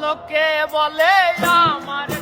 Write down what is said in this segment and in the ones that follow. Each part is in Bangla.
লোকে বলে আমার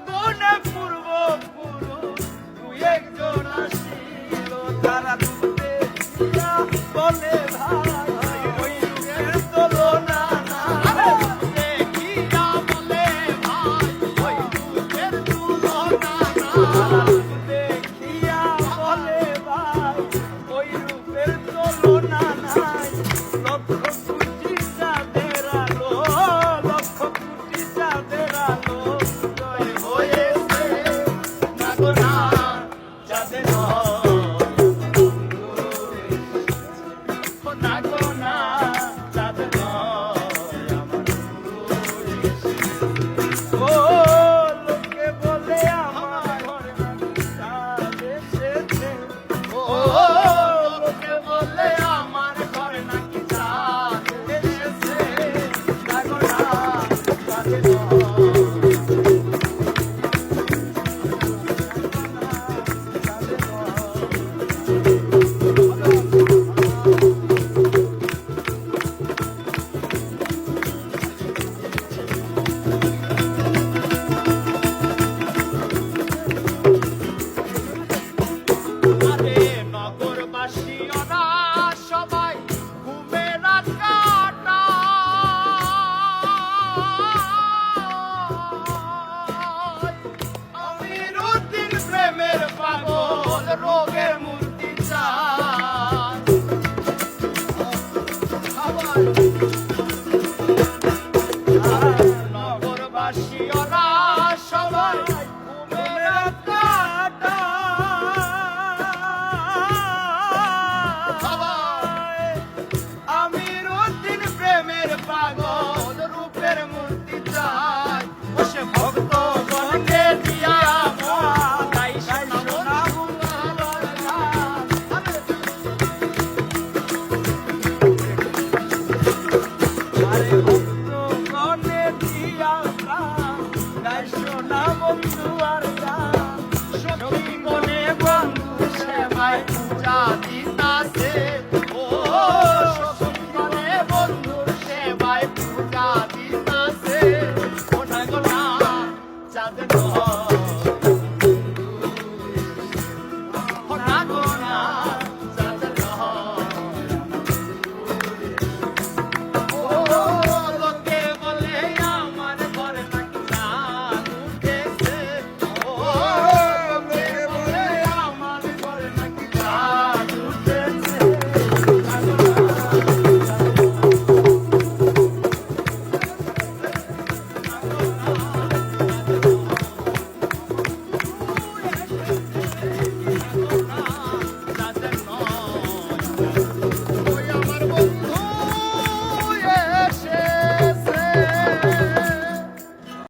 আগুনে পূর্ব পুরো দু একজন আসিল তারা বলে নগরবাসীরা